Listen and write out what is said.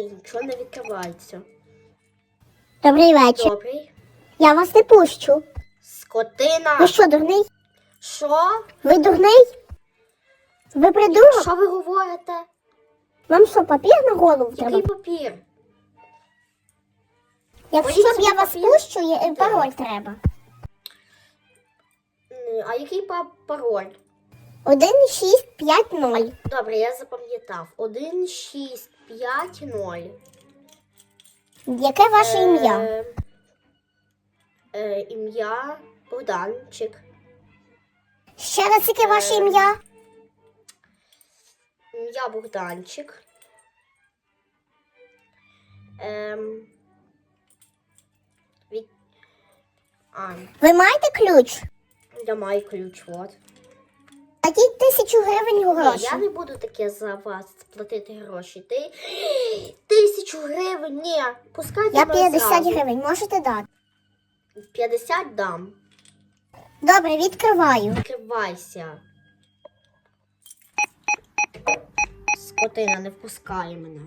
Блін, нічого не відкривається. Добрий вечір. Добрий. Я вас не пущу. Скотина. Ви що, дурний? Що? Ви дурний? Ви придурок? Що ви говорите? Вам що, папір на голову треба? Який папір? Якщо б я вас папір. пущу, є- пароль треба. М, А який па- пароль? 1650. Добре, я запам'ятав. 1, 6, 5, 0. Яке ваше ім'я? Е, е, ім'я Богданчик. Ще раз яке ваше е, ім'я? Ім'я Богданчик. Ем, від... А, Ви маєте ключ? я маю ключ, от. Платіть тисячу гривень Ні, гроші. я не буду таке за вас платити гроші. Ти тисячу гривень, ні, пускайте Я мене 50 зразу. гривень, можете дати. 50 дам. Добре, відкриваю. Відкривайся. Скотина не впускає мене.